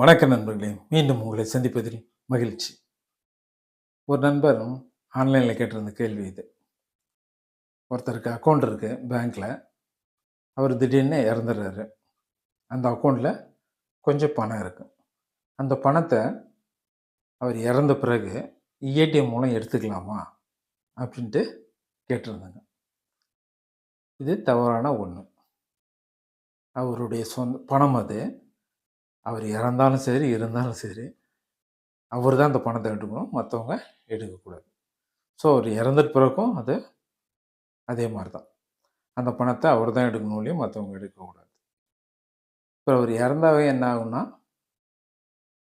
வணக்க நண்பர்களே மீண்டும் உங்களை சந்திப்பதில் மகிழ்ச்சி. ஒரு நண்பர் ஆன்லைனில் கேட்டிருந்த கேள்வி இது. ஒருத்தருக்கு அக்கௌண்ட் இருக்குது பேங்க்கில் அவர் திடீர்னு இறந்துடுறாரு. அந்த அக்கௌண்ட்டில் கொஞ்சம் பணம் இருக்குது அந்த பணத்தை அவர் இறந்த பிறகு ஏடிஎம் மூலம் எடுத்துக்கலாமா அப்படின்ட்டு கேட்டிருந்தாங்க. இது தவறான ஒன்று அவருடைய சொந்த பணம் அது. அவர் இறந்தாலும் சரி இருந்தாலும் சரி அவர் தான் அந்த பணத்தை எடுக்கணும் மற்றவங்க எடுக்கக்கூடாது ஸோ அவர் இறந்துட்டு பிறகும் அது அதே மாதிரி தான் அந்த பணத்தை அவர் தான் எடுக்கணும் இல்லையா மற்றவங்க எடுக்கக்கூடாது இப்போ அவர் இறந்தாவே என்ன ஆகும்னா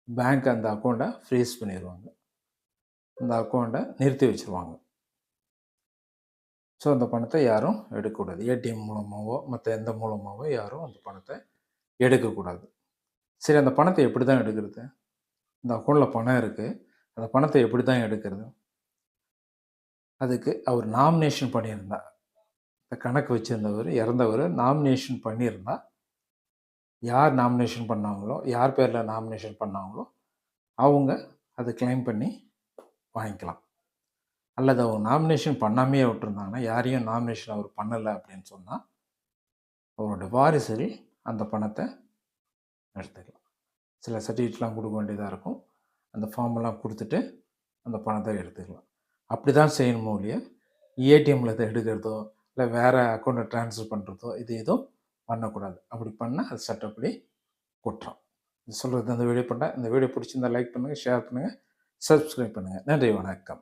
பேங்க் அந்த அக்கௌண்ட்டை ஃப்ரீஸ் பண்ணிடுவாங்க அந்த அக்கௌண்ட்டை நிறுத்தி வச்சுருவாங்க. ஸோ அந்த பணத்தை யாரும் எடுக்கக்கூடாது ஏடிஎம் மூலமாகவோ மற்ற எந்த மூலமாகவோ யாரும் அந்த பணத்தை எடுக்கக்கூடாது சரி அந்த பணத்தை எப்படி தான் எடுக்கிறது? இந்த அக்கௌண்ட்டில் பணம் இருக்குது அந்த பணத்தை எப்படி தான் எடுக்கிறது? அதுக்கு அவர் நாமினேஷன் பண்ணியிருந்தா இந்த கணக்கு வச்சுருந்தவர் இறந்தவர் நாமினேஷன் பண்ணியிருந்தா யார் நாமினேஷன் பண்ணாங்களோ யார் பேரில் நாமினேஷன் பண்ணாங்களோ அவங்க அதை கிளைம் பண்ணி வாங்கிக்கலாம். அல்லது அவங்க நாமினேஷன் பண்ணாமையே விட்டுருந்தாங்கன்னா யாரையும் நாமினேஷன் அவர் பண்ணலை அப்படின்னு சொன்னால் அவரோட வாரிசுகள் அந்த பணத்தை எடுத்துக்கலாம். சில சர்டிஃபிகேட்லாம் கொடுக்க வேண்டியதாக இருக்கும். அந்த ஃபார்மெல்லாம் கொடுத்துட்டு அந்த பணத்தை எடுத்துக்கலாம். அப்படி தான் செய்யணுமோ இல்லையா? ஏடிஎம்மில் இதை எடுக்கிறதோ இல்லை வேறு அக்கௌண்ட்டை ட்ரான்ஸ்ஃபர் பண்ணுறதோ இது எதுவும் பண்ணக்கூடாது. அப்படி பண்ணால் அது சட்டப்படி குற்றம். இது சொல்கிறது அந்த வீடியோ பண்ணால் இந்த வீடியோ பிடிச்சிருந்தா லைக் பண்ணுங்கள் ஷேர் பண்ணுங்கள் சப்ஸ்கிரைப் பண்ணுங்கள் நன்றி வணக்கம்.